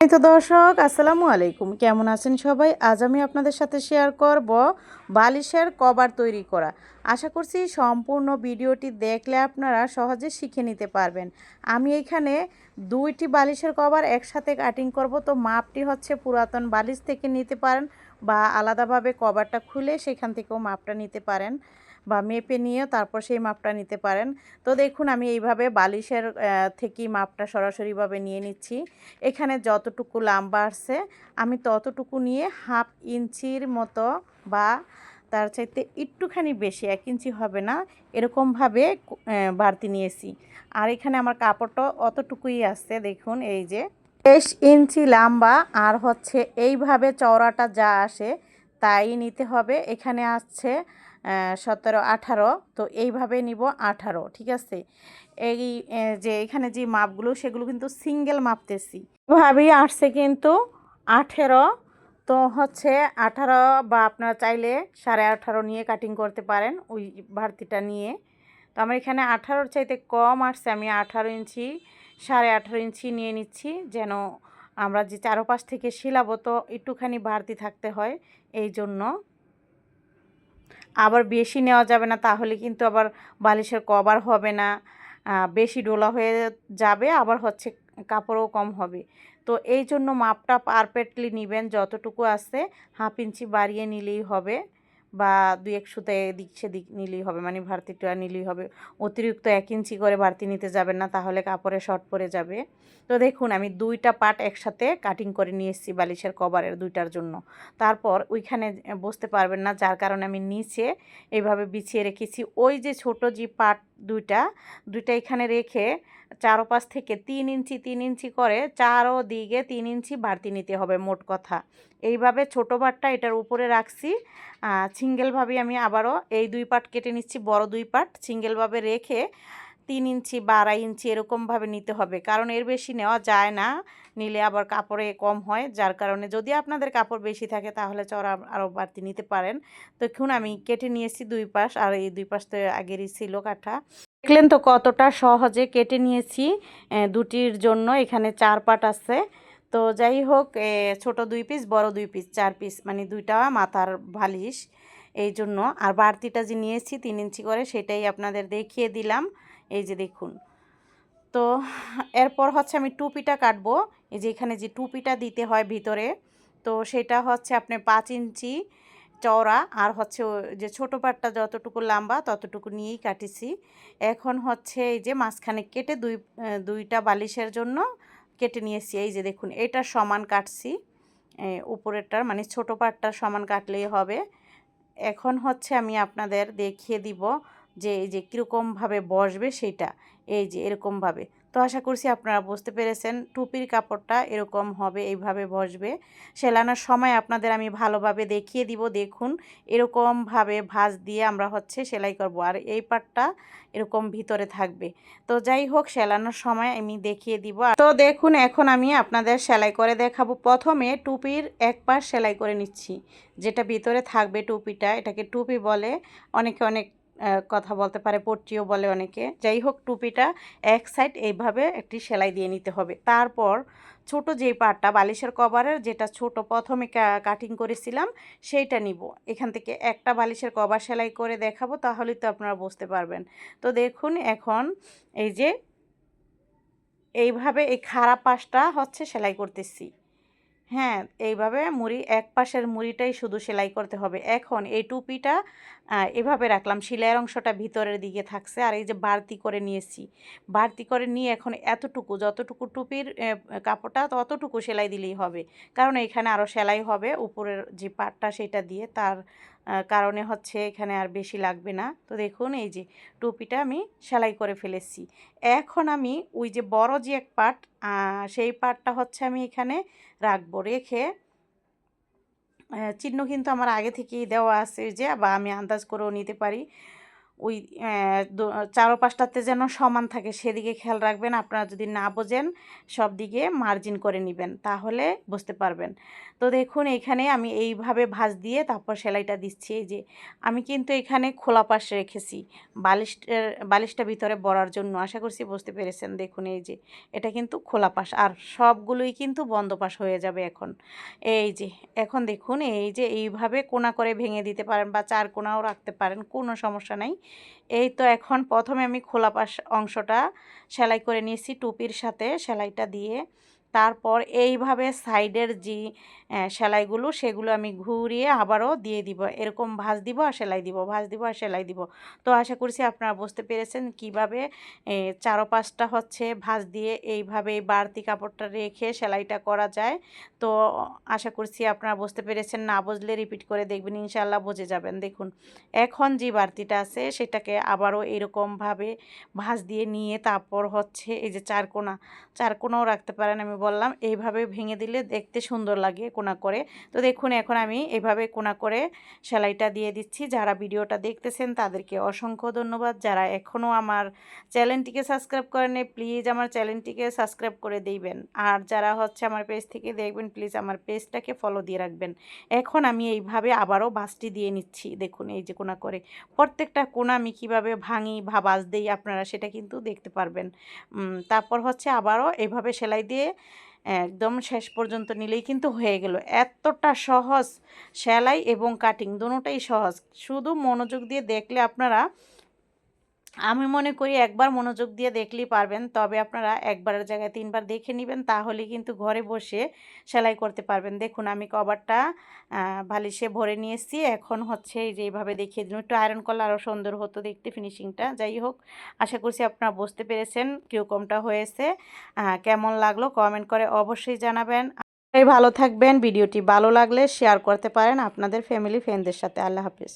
তো দর্শক, আসসালামু আলাইকুম। কেমন আছেন সবাই? আজ আমি আপনাদের সাথে শেয়ার করব বালিশের কভার তৈরি করা। আশা করছি সম্পূর্ণ ভিডিওটি দেখলে আপনারা সহজে শিখে নিতে পারবেন। আমি এখানে দুইটি বালিশের কভার একসাথে কাটিং করব। তো মাপটি হচ্ছে পুরাতন বালিশ থেকে নিতে পারেন বা আলাদাভাবে কভারটা খুলে সেখান থেকেও মাপটা নিতে পারেন। বা মেপে নিয়ে তারপর সেই মাপটা নিতে পারেন। তো দেখুন, আমি এইভাবে বালিশের থেকে মাপটা সরাসরিভাবে নিয়ে নিচ্ছি। এখানে যতটুকু লাম্বা আসছে, আমি ততটুকু নিয়ে হাফ ইঞ্চির মতো বা তার চাইতে একটুখানি বেশি, এক ইঞ্চি হবে না, এরকমভাবে বাড়তি নিয়েছি। আর এখানে আমার কাপড়টা অতটুকুই আসছে, দেখুন এই যে। তেইশ ইঞ্চি লম্বা, আর হচ্ছে এইভাবে চওড়াটা যা আসে, তাই নিতে হবে। এখানে আসছে সতেরো আঠারো তো এইভাবে নিব আঠারো, ঠিক আছে? এই যে এখানে যে মাপগুলো, সেগুলো কিন্তু সিঙ্গেল মাপতেছি। এভাবেই আসছে কিন্তু আঠেরো, তো হচ্ছে আঠারো বা আপনারা চাইলে সাড়ে আঠারো নিয়ে কাটিং করতে পারেন ওই ভার্তিটা নিয়ে। তো আমার এখানে আঠারোর চাইতে কম আসছে, আমি আঠারো ইঞ্চি, সাড়ে আঠারো ইঞ্চি নিয়ে নিচ্ছি, যেন আমরা যে চারোপাশ থেকে শিলাবো তো একটুখানি বাড়তি থাকতে হয়, এই জন্য। আবার বেশি নেওয়া যাবে না, তাহলে কিন্তু আবার বালিশের কভার হবে না। বেশি ডোলা হয়ে যাবে, আবার হচ্ছে কাপড়ও কম হবে। তো এই জন্য মাপটা পারফেক্টলি নেবেন, যতটুকু আছে, হাফ ইঞ্চি বাড়িয়ে নিলেই হবে। বা দুই এক সুতো এদিক সেদিক নিলেই হবে মানে ভারতীটা নিলেই হবে। অতিরিক্ত এক ইঞ্চি করে বাড়তি নিতে যাবেন না, তাহলে কাপড়ে শর্ট পরে যাবে। তো দেখুন, আমি দুইটা পাট একসাথে কাটিং করে নিয়ে এসেছি বালিশের কভারের দুইটার জন্য। তারপর ওইখানে বসতে পারবেন না, যার কারণে আমি নিচে এইভাবে বিছিয়ে রেখেছি। ওই যে ছোট যে পাট দুইটা দুইটা এখানে রেখে চারোপাশ থেকে তিন ইঞ্চি তিন ইঞ্চি করে চারো দিকে তিন ইঞ্চি বাড়তি নিতে হবে মোট কথা। এইভাবে ছোটো পাটটা এটার উপরে রাখছি। সিঙ্গেলভাবে আমি আবারও এই দুই পাট কেটে নিচ্ছি, বড় দুই পাট। সিঙ্গেলভাবে রেখে তিন ইঞ্চি বা আড়াই ইঞ্চি এরকমভাবে নিতে হবে। কারণ এর বেশি নেওয়া যায় না, নিলে আবার কাপড়ে কম হয়। যার কারণে যদি আপনাদের কাপড় বেশি থাকে, তাহলে চড়া আরও বাড়তি নিতে পারেন। তো এখন আমি কেটে নিয়েছি দুই পাশ, আর এই দুই পাশ তো আগেরই ছিল কাঠা। দেখলেন তো কতটা সহজে কেটে নিয়েছি দুটির জন্য। এখানে চার পাট আছে। তো যাই হোক ছোট দুই পিস, বড় দুই পিস, চার পিস মানে দুইটা মাথার ভালিশ। এই জন্য, আর বাড়তিটা যে নিয়েছি তিন ইঞ্চি করে, সেটাই আপনাদের দেখিয়ে দিলাম। এই যে দেখুন। তো এরপর হচ্ছে আমি টুপিটা কাটবো। এই যে এখানে যে টুপিটা দিতে হয় ভিতরে, তো সেটা হচ্ছে আপনি পাঁচ ইঞ্চি চওড়া আর হচ্ছে যে ছোটো পাটটা যতটুকু লম্বা ততটুকু নিয়েই কাটিছি। এখন হচ্ছে এই যে মাঝখানে কেটে দুই, দুইটা বালিশের জন্য কেটে নিয়েছি। এই যে দেখুন, এটা সমান কাটছি। উপরেরটার মানে ছোটো পাটটার সমান কাটলেই হবে। এখন হচ্ছে আমি আপনাদের দেখিয়ে দিব যে, এই যে কীরকমভাবে বসবে সেটা, এই যে এরকমভাবে। তো আশা করছি আপনারা বুঝতে পেরেছেন, টুপির কাপড়টা এরকম হবে, এইভাবে বসবে। সেলানোর সময় আপনাদের আমি ভালোভাবে দেখিয়ে দিব, দেখুন এরকমভাবে ভাঁজ দিয়ে আমরা হচ্ছে সেলাই করব। আর এই পাটটা এরকম ভিতরে থাকবে। তো যাই হোক, সেলানোর সময় আমি দেখিয়ে দিব। তো দেখুন, এখন আমি আপনাদের সেলাই করে দেখাবো। প্রথমে টুপির এক পাশ সেলাই করে নিচ্ছি। যেটা ভিতরে থাকবে টুপিটা, এটাকে টুপি বলে। অনেকে অনেক কথা বলতে পারে, পট্টিও বলে অনেকে। যাই হোক, টুপিটা এক সাইড এইভাবে একটি সেলাই দিয়ে নিতে হবে। তারপর ছোট যেই পাটটা, বালিশের কভারের যেটা ছোট প্রথমে কাটিং করেছিলাম, সেইটা নিব। এখান থেকে একটা বালিশের কভার সেলাই করে দেখাবো, তাহলেই তো আপনারা বুঝতে পারবেন। তো দেখুন, এখন এই যে, এইভাবে এই খারাপ পাশটা হচ্ছে সেলাই করতেছি। হ্যাঁ এইভাবে মুড়ি, এক পাশের মুড়িটাই শুধু সেলাই করতে হবে। এখন এই টুপিটা এভাবে রাখলাম। সেলাইয়ের অংশটা ভিতরের দিকে থাকছে। আর এই যে বাড়তি করে নিয়েছি, বাড়তি করে নিয়ে এখন এতটুকু, যতটুকু টুপির কাপড়টা, ততটুকু সেলাই দিলেই হবে। কারণ এখানে আরও সেলাই হবে, উপরের যে পাটটা সেটা দিয়ে তার কারণে হচ্ছে এখানে আর বেশি লাগবে না। তো দেখুন, এই যে টুপিটা আমি সেলাই করে ফেলেছি। এখন আমি ওই যে বড় যে এক পার্ট সেই পার্টটা হচ্ছে আমি এখানে রাখব। রেখে চিহ্ন কিন্তু আমার আগে থেকেই দেওয়া আছে যে, বা আমি আন্দাজ করেও নিতে পারি। ওই আহ, চারো পাঁচটাতে যেন সমান থাকে সেদিকে খেয়াল রাখবেন। আপনারা যদি না বোঝেন সব দিকে মার্জিন করে নেবেন তাহলে বুঝতে পারবেন। তো দেখুন এখানে আমি এইভাবে ভাঁজ দিয়ে তারপর সেলাইটা দিচ্ছি। এই যে আমি কিন্তু এখানে খোলা পাশ রেখেছি বালিশের বালিশটা ভিতরে বড়ার জন্য। আশা করছি বুঝতে পেরেছেন। দেখুন এই যে এটা কিন্তু খোলা পাশ। আর সবগুলোই কিন্তু বন্ধ পাশ হয়ে যাবে এখন। এই যে এখন দেখুন এই যে এইভাবে কোনা করে ভেঙে দিতে পারেন বা চার কোনাও রাখতে পারেন কোনো সমস্যা নাই। এই তো এখন প্রথমে আমি খোলা পাশ অংশটা সেলাই করে নিয়েছি টুপির সাথে সেলাইটা দিয়ে। তারপর এইভাবে সাইডের যে সেলাইগুলো সেগুলো আমি ঘুরিয়ে আবারও দিয়ে দিব। এরকম ভাঁজ দিব আর সেলাই দিব, ভাঁজ দিব আর সেলাই দিব। তো আশা করছি আপনারা বুঝতে পেরেছেন কীভাবে চারো পাঁচটা হচ্ছে ভাঁজ দিয়ে এইভাবে এই বাড়তি কাপড়টা রেখে সেলাইটা করা যায়। তো আশা করছি আপনারা বুঝতে পেরেছেন। না বুঝলে রিপিট করে দেখবেন ইনশাল্লাহ বুঝে যাবেন। দেখুন, এখন যে বাড়তিটা আছে সেটাকে আবারও এরকমভাবে ভাঁজ দিয়ে নিয়ে তারপর হচ্ছে এই যে চারকোনা চারকোনাও রাখতে পারেন। আমি বললাম, এইভাবে ভেঙে দিলে দেখতে সুন্দর লাগে কোনা করে। তো দেখুন, এখন আমি এভাবে কোনা করে সেলাইটা দিয়ে দিচ্ছি। যারা ভিডিওটা দেখতেছেন, তাদেরকে অসংখ্য ধন্যবাদ। যারা এখনও আমার চ্যানেলটিকে সাবস্ক্রাইব করেনি প্লিজ আমার চ্যানেলটিকে সাবস্ক্রাইব করে দিবেন। আর যারা হচ্ছে আমার পেজ থেকে দেখবেন, প্লিজ আমার পেজটাকে ফলো দিয়ে রাখবেন। এখন আমি এইভাবে আবারও বাসটি দিয়ে নিচ্ছি। দেখুন, এই যে কোনা করে। প্রত্যেকটা কোনা আমি কীভাবে ভাঙি বা বাজ দিই আপনারা সেটা কিন্তু দেখতে পারবেন। তারপর হচ্ছে আবারও এইভাবে সেলাই দিয়ে একদম শেষ পর্যন্ত নিলেই কিন্তু হয়ে গেল। এতটা সহজ সেলাই এবং কাটিং দুটোটাই সহজ। শুধু মনোযোগ দিয়ে দেখলে আপনারা আমি মনে করি একবার মনোযোগ দিয়ে দেখলেই পারবেন। তবে আপনারা একবারের জায়গায় তিনবার দেখে নেবেন তাহলে কিন্তু ঘরে বসে সেলাই করতে পারবেন। দেখুন, আমি কভারটা বালিশে ভরে নিয়ে এসেছি। এখন হচ্ছে এই যে এইভাবে দেখিয়ে দিন একটু আয়রন করলে আরও সুন্দর হতো দেখতে ফিনিশিংটা যাই হোক, আশা করছি আপনারা বুঝতে পেরেছেন কীরকমটা হয়েছে। কেমন লাগল কমেন্ট করে অবশ্যই জানাবেন। ভালো থাকবেন। ভিডিওটি ভালো লাগলে শেয়ার করতে পারেন আপনাদের ফ্যামিলি ফ্রেন্ডদের সাথে। আল্লাহ হাফিজ।